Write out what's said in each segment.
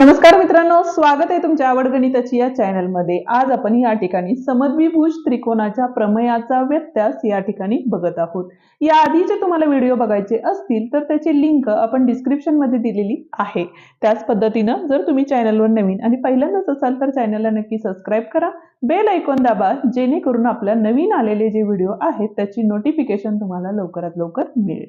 नमस्कार मित्रांनो स्वागत आहे तुमच्या आवड गणिताची या चॅनलमध्ये. आज आपण या ठिकाणी समद्विभुज त्रिकोणाच्या प्रमेयाचा व्यत्यास या ठिकाणी बघत आहोत. या आधीचे तुम्हाला व्हिडिओ बघायचे असतील तर त्याची लिंक आपण डिस्क्रिप्शनमध्ये दिलेली आहे. त्याच पद्धतीनं जर तुम्ही चॅनलवर नवीन आणि पहिल्यांदाच असाल तर चॅनलला नक्की सबस्क्राईब करा. बेल ऐकून दाबा जेणेकरून आपल्या नवीन आलेले जे व्हिडिओ आहेत त्याची नोटिफिकेशन तुम्हाला लवकरात लवकर मिळेल.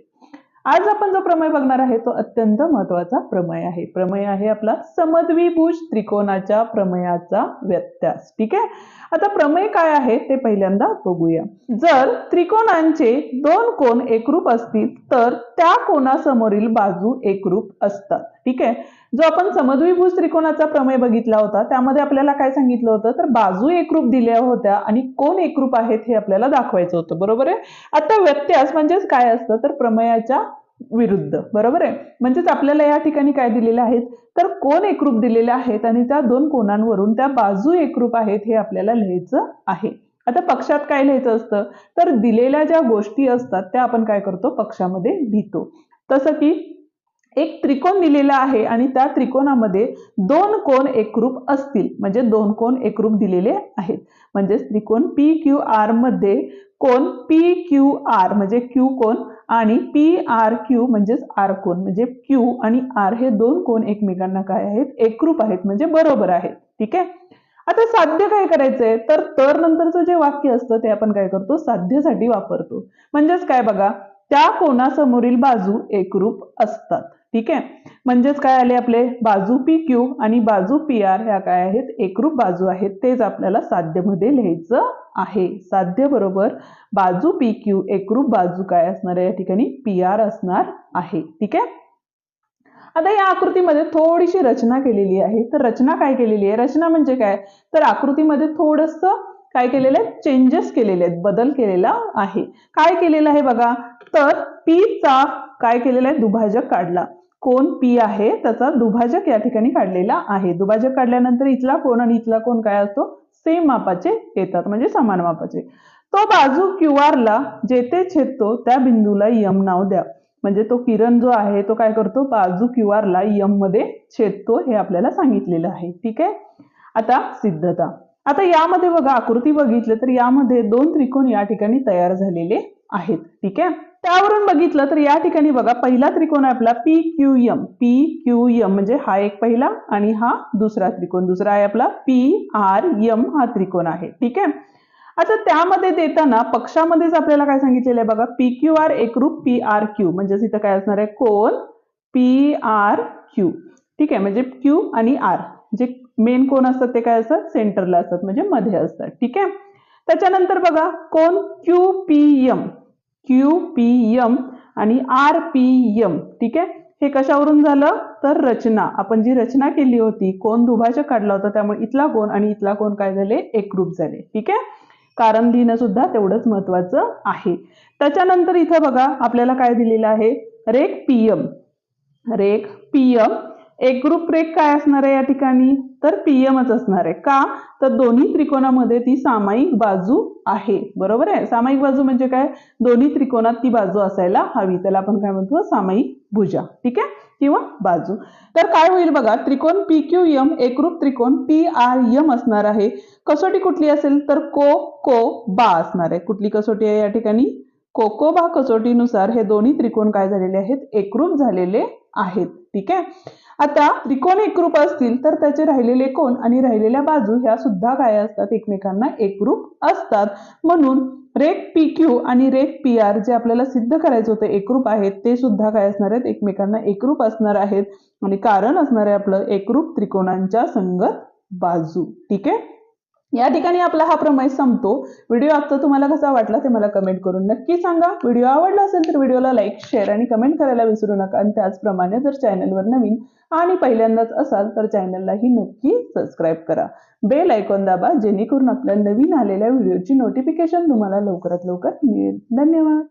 आज आपण जो प्रमेय बघणार आहे तो अत्यंत महत्त्वाचा प्रमेय आहे. प्रमेय आहे आपला समद्विभुज त्रिकोणाच्या प्रमेयाचा व्यत्यास. ठीक आहे? आता प्रमेय काय आहे ते पहिल्यांदा बघूया. जर त्रिकोणांचे दोन कोण एकरूप असतील तर त्या कोणासमोरील बाजू एकरूप असतात? ठीक आहे? जो आपण समद्विभुज त्रिकोणाचा प्रमेय बघितला होता त्यामध्ये आपल्याला काय सांगितलं होतं? तर बाजू एकरूप दिल्या होत्या आणि कोण एकरूप आहेत हे आपल्याला दाखवायचं होतं. बरोबर आहे? आता व्यत्यास म्हणजेच काय असतं? तर प्रमेयाच्या विरुद्ध. बरोबर आहे? म्हणजेच आपल्याला या ठिकाणी काय दिलेले आहेत? तर कोण एकरूप दिलेले आहेत आणि त्या दोन कोणांवरून त्या बाजू एकरूप आहेत हे आपल्याला लिहायचं आहे. आता पक्षात काय लिहायचं असतं? तर दिलेल्या ज्या गोष्टी असतात त्या आपण काय करतो? पक्षामध्ये लिहितो. तसं की एक त्रिकोण दिलेला आहे आणि त्या त्रिकोणामध्ये दोन कोण एकरूप असतील. म्हणजे दोन कोण एकरूप दिलेले आहेत. म्हणजेच त्रिकोण पी क्यू आरमध्ये कोण पी क्यू आर म्हणजे क्यू कोण आणि पी आर क्यू म्हणजेच आर कोण. म्हणजे क्यू आणि आर हे दोन कोण एकमेकांना काय आहेत? एकरूप आहेत. म्हणजे बरोबर आहेत. ठीक आहे? आता साध्य काय करायचंय? तर तर नंतरचं जे वाक्य असतं ते आपण काय करतो? साध्यसाठी वापरतो. म्हणजेच काय बघा? त्या कोणासमोरील बाजू एकरूप असतात. ठीक आहे? म्हणजेच काय आले आपले? बाजू पी क्यू आणि बाजू पी आर ह्या काय आहेत? एकरूप बाजू आहेत. तेच आपल्याला साध्यमध्ये लिहायचं आहे. साध्य बरोबर बाजू पी क्यू एकरूप बाजू काय असणार आहे? या ठिकाणी पी आर असणार आहे. ठीक आहे? आता या आकृतीमध्ये थोडीशी रचना केलेली आहे. तर रचना काय केलेली आहे? रचना म्हणजे काय? तर आकृतीमध्ये थोडस काय केलेलं आहे? चेंजेस केलेले आहेत. बदल केलेला आहे. काय केलेलं आहे बघा? तर पी चा काय केलेला आहे? दुभाजक काढला. कोण पी आहे? त्याचा दुभाजक या ठिकाणी काढलेला आहे. दुभाजक काढल्यानंतर इथला कोण आणि इथला कोण काय असतो? सेम मापाचे येतात म्हणजे समान मापाचे. तो बाजू क्यू आर ला जेथे छेदतो त्या बिंदूला यम नाव द्या. म्हणजे तो किरण जो आहे तो काय करतो? बाजू क्यू आर ला यममध्ये छेदतो हे आपल्याला सांगितलेलं आहे. ठीक आहे? आता सिद्धता. आता यामध्ये बघा आकृती बघितलं तर यामध्ये दोन त्रिकोण या ठिकाणी तयार झालेले आहेत. ठीक आहे? त्यावरून बघितलं तर या ठिकाणी बघा पहिला त्रिकोण आहे आपला P Q M P Q M म्हणजे हा एक पहिला आणि हा दुसरा त्रिकोण. दुसरा आहे आपला पी आर एम हा त्रिकोण आहे. ठीक आहे? आता त्यामध्ये देताना पक्षामध्येच आपल्याला काय सांगितलेलं आहे बघा पी क्यू आर एकरूप पी आर क्यू म्हणजेच इथं काय असणार आहे? कोण पी आर क्यू ठीक आहे? म्हणजे क्यू आणि आर जे मेन कोण असतात ते काय असतात? सेंटरला असतात. म्हणजे मध्ये असतात. ठीक आहे? त्याच्यानंतर बघा कोण? Q P M. Q P M आणि आर पी एम. ठीक आहे? हे कशावरून झालं? तर रचना. आपण जी रचना केली होती कोण दुभाजक काढला होता त्यामुळे इथला कोण आणि इथला कोण काय झाले? एकरूप झाले. ठीक आहे? कारण लिहिणं सुद्धा तेवढंच महत्वाचं आहे. त्याच्यानंतर इथं बघा आपल्याला काय दिलेलं आहे? रेख पीएम रेख पीएम एकरूप रेख काय असणार आहे या ठिकाणी? तर पीएमच असणार आहे. का? तर दोन्ही त्रिकोणामध्ये ती सामायिक बाजू आहे. बरोबर आहे? सामायिक बाजू म्हणजे काय? दोन्ही त्रिकोणात ती बाजू असायला हवी. त्याला आपण काय म्हणतो? सामायिक भुजा. ठीक आहे? किंवा बाजू. तर काय होईल बघा? त्रिकोण पी क्यू एम एकरूप त्रिकोण पी आर एम असणार आहे. कसोटी कुठली असेल? तर को को बा असणार आहे. कुठली कसोटी आहे या ठिकाणी? कोकोबा कसोटीनुसार हे दोन्ही त्रिकोण काय झालेले आहेत? एकरूप झालेले आहेत. ठीक आहे? आता त्रिकोण एकरूप असतील तर त्याचे राहिलेले कोण आणि राहिलेल्या बाजू ह्या सुद्धा काय असतात? एकमेकांना एकरूप असतात. म्हणून रेख पी क्यू आणि रेख पी आर जे आपल्याला सिद्ध करायचं होतं एकरूप आहेत ते सुद्धा काय असणार आहेत? एकमेकांना एकरूप असणार आहेत. आणि कारण असणार आहे आपलं एकरूप त्रिकोणांच्या संगत बाजू. ठीक आहे? या ठिकाणी आपला हा प्रमेय संपतो. व्हिडिओ आता तुम्हाला कसा वाटला ते मला कमेंट करून नक्की सांगा. व्हिडिओ आवडला असेल तर व्हिडिओला लाईक शेअर आणि कमेंट करायला विसरू नका. आणि त्याचप्रमाणे जर चॅनलवर नवीन आणि पहिल्यांदाच असाल तर चॅनललाही नक्की सबस्क्राईब करा. बेल ऐकून दाबा जेणेकरून आपल्या नवीन आलेल्या व्हिडिओची नोटिफिकेशन तुम्हाला लवकरात लवकर मिळेल. धन्यवाद.